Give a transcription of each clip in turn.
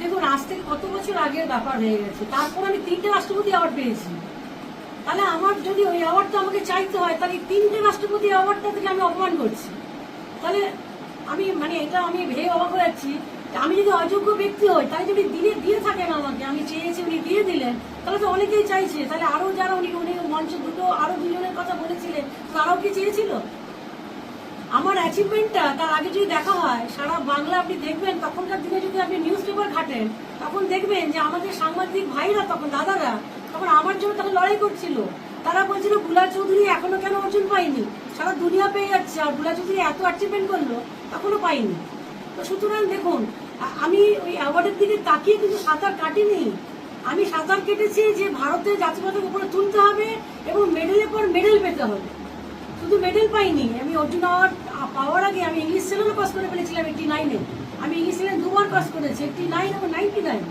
দেখুন, আজ থেকে কত বছর আগের ব্যাপার হয়ে গেছে। তারপর আমি তিনটে রাষ্ট্রপতি অ্যাওয়ার্ড পেয়েছি। তাহলে আমার যদি ওই অ্যাওয়ার্ডটা আমাকে চাইতে হয়, তাহলে তিনটে রাষ্ট্রপতি অ্যাওয়ার্ডটা থেকে আমি অপমান করছি। তাহলে আমি মানে এটা আমি ভেবে অবাক হয়ে যাচ্ছি আমি যদি অযোগ্য ব্যক্তি হই তাই যদি দিনে দিয়ে থাকেন আমাকে। আমি চেয়েছি উনি দিয়ে দিলেন, তাহলে তো অনেকেই চাইছে। তাহলে আরও যারা উনি উনি মঞ্চে দুটো, আরও দুজনের কথা বলেছিলেন তারাও কি চেয়েছিল? আমার অ্যাচিভমেন্টটা তার আগে যদি দেখা হয়, সারা বাংলা আপনি দেখবেন, তখনকার দিনে যদি আপনি নিউজ পেপার ঘাটেন, তখন দেখবেন যে আমাদের সাংবাদিক ভাইরা তখন, দাদারা, তখন আমার জন্য তারা লড়াই করছিল। তারা বলছিলগুলা চৌধুরী এখনও কেন অর্জন পাইনি সারা দুনিয়া পেয়ে যাচ্ছে, আরগুলা চৌধুরী এত অ্যাচিভমেন্ট করল, তখনও পাইনি তো সুতরাং দেখুন আমি ওই অ্যাওয়ার্ডের দিকে তাকিয়ে কিন্তু সাঁতার কাটিনি। আমি সাঁতার কেটেছি যে ভারতের জাতিগতের উপরে তুলতে হবে এবং মেডেলের পর মেডেল পেতে হবে। শুধু মেডেল পাইনি, আমি অর্জুন পাওয়ার আগে আমি ইংলিশ সেভেনও পাস করে ফেলেছিলাম এইটি নাইনে আমি ইংলিশ সেভেন দুবার পাস করেছি এইটি নাইন এবং নাইনটি নাইন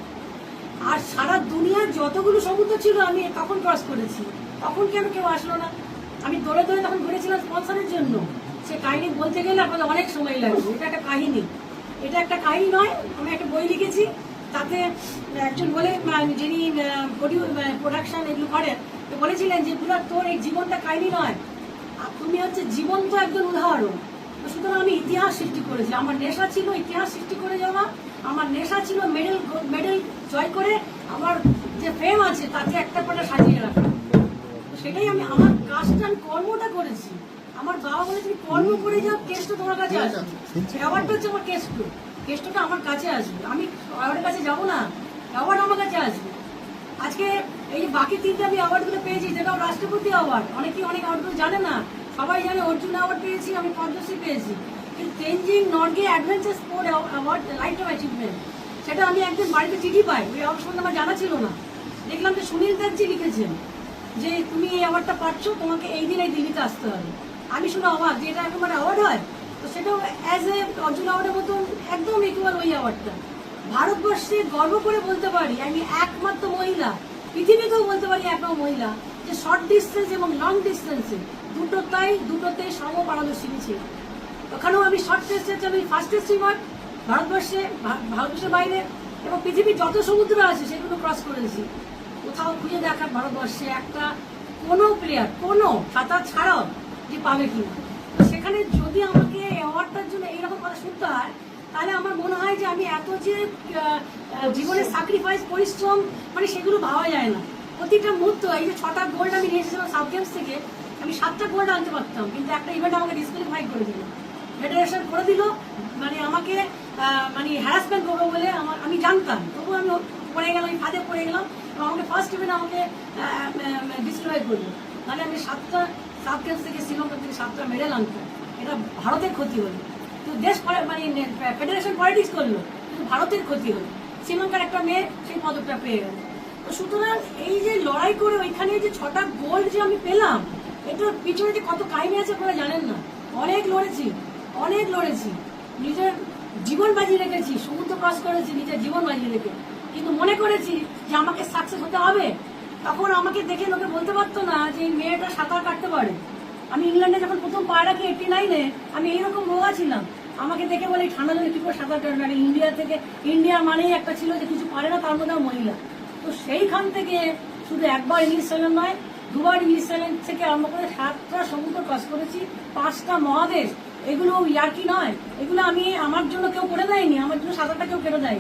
আর সারা দুনিয়ার যতগুলো সমুদ্র ছিল, আমি তখন ক্রস করেছি। তখন কেন কেউ আসলো না? আমি দৌড়ে দৌড়ে তখন ঘুরেছিলাম স্পন্সরের জন্য, সে কাহিনী বলতে গেলে আপনাদের অনেক সময় লাগবে। এটা একটা কাহিনী। এটা একটা কাহিনী নয়, আমি একটা বই লিখেছি। তাতে একজন বলে যিনি প্রোডাকশন এগুলো করেন বলেছিলেন যে পুরো তোর এই জীবনটা কাহিনী নয়। তুমি হচ্ছে জীবন্ত একজন উদাহরণ। তো সুতরাং আমি ইতিহাস সৃষ্টি করেছি। আমার নেশা ছিল ইতিহাস সৃষ্টি করে যাওয়া। আমার নেশা ছিল মেডেল মেডেল জয় করে আমার যে ফেম আছে তাকে একটা পাটা সাজিয়ে রাখা। তো সেটাই আমি আমার কাজটা আমি কর্মটা করেছি। আমার বাবা বলেছে কর্ম করে যাও কেষ্ট তোমার কাছে আসবে। অ্যাওয়ার্ডটা হচ্ছে আমার কেষ্ট কেষ্টটা আমার কাছে আসবে। আমি অ্যাওয়ার্ডের কাছে যাব না। অ্যাওয়ার্ড আমার কাছে আসবে। আজকে এই যে বাকি তিনটে আমি অ্যাওয়ার্ডগুলো পেয়েছি। যেটাও রাষ্ট্রপতি অ্যাওয়ার্ড অনেকেই অনেক অ্যাওয়ার্ডগুলো জানে না। সবাই জানে অর্জুন অ্যাওয়ার্ড পেয়েছি, আমি পদ্মশ্রী পেয়েছি। কিন্তু Tenzing Norgay adventure sport award lifetime achievement সেটা আমি একদিন বাড়িতে চিঠি পাই, ওই অ্যাওয়ার্ড সম্বন্ধে আমার জানা ছিল না। দেখলাম যে সুনীল দাসজি লিখেছেন যে, তুমি এই অ্যাওয়ার্ডটা পাচ্ছ, তোমাকে এই দিন এই দিল্লিতে আসতে হবে। আমি শুনে অবাক যে এটা একেবারে অ্যাওয়ার্ড হয়। তো সেটাও অ্যাজ এ অর্জুন অ্যাওয়ার্ডের মতন একদম ইকুয়াল ওই অ্যাওয়ার্ডটা ভারতবর্ষে গর্ব করে বলতে পারি, আমি একমাত্র মহিলা। পৃথিবীতেও বলতে পারি একমাত্র মহিলা যে শর্ট ডিস্টেন্স এবং লং ডিস্টেন্সে দুটোতেই সম পারদর্শিনী ছিল। ওখানেও আমি শর্ট ডিস্টেন্সে আমি ফার্স্টেস্ট সুইমার ভারতবর্ষে ভারতবর্ষের বাইরে এবং পৃথিবীর যত সমুদ্র আছে সেগুলো ক্রস করেছি কোথাও খুঁজে দেখার ভারতবর্ষে একটা কোনো প্লেয়ার কোনো সাঁতার ছাড়াও যে পাবে কিনা সেখানে যদি আমাকে অ্যাওয়ার্ডটার জন্য এইরকম কথা শুনতে হয়, তাহলে আমার মনে হয় যে আমি এত যে জীবনের স্যাক্রিফাইস পরিশ্রম মানে সেগুলো ভাবা যায় না। প্রতিটা মুহূর্ত, এই যে ছটা গোল্ড আমি নিয়ে এসেছিলাম সাউথ গেমস থেকে আমি সাতটা গোল্ড আনতে পারতাম, কিন্তু একটা ইভেন্ট আমাকে ডিসকোয়ালিফাই করে দিল। ফেডারেশন করে দিল মানে আমাকে মানে হ্যারাসমেন্ট করব বলে আমার, আমি জানতাম। তবু আমি পড়ে গেলাম, আমি ফাঁদে পড়ে গেলাম, এবং আমাকে ফার্স্ট ইভেন্ট আমাকে ডিস্ট্রয় করল। মানে আমি সাতটা সাউথ গেমস থেকে শ্রীলঙ্কা থেকে সাতটা মেডেল আনতাম এটা ভারতের ক্ষতি হলো। তো দেশ মানে ফেডারেশন পলিটিক্স করল, কিন্তু ভারতের ক্ষতি হলো। শ্রীলঙ্কার একটা মেয়ে, সেই পদকটা পেয়ে গেল। তো সুতরাং এই যে লড়াই করে ওইখানে যে ছটা গোল্ড যে আমি পেলাম এটার পিছনে যে কত কাহিনী আছে আপনারা জানেন না। অনেক লড়েছি অনেক লড়েছি। নিজের জীবন বাজিয়ে রেখেছি, সমুদ্র ক্রস করেছি, নিজের জীবন বাজিয়ে রেখে। কিন্তু মনে করেছি যে আমাকে সাকসেস হতে হবে। তখন আমাকে দেখে লোকে বলতে পারতো না যে এই মেয়েটা সাঁতার কাটতে পারে। আমি ইংল্যান্ডে যখন প্রথম পা রাখি এইটি নাইনে আমি এইরকম রোগা ছিলাম। আমাকে দেখে বলে ঠান্ডা জলে কি করে সাঁতার কাটবে? আর ইন্ডিয়া থেকে, ইন্ডিয়া মানেই একটা ছিল যে কিছু পারে না, তার মধ্যে মহিলা। তো সেইখান থেকে শুধু একবার ইংলিশ চ্যানেল নয় দুবার চ্যানেল থেকে আরম্ভ করে সাতটা সমুদ্র ক্রস করেছি, পাঁচটা মহাদেশ। এগুলো ইয়ার্কি নয়। এগুলো আমি আমার জন্য কেউ করে দেয়নি, আমার জন্য সাঁতারটা কেউ কেটে দেয়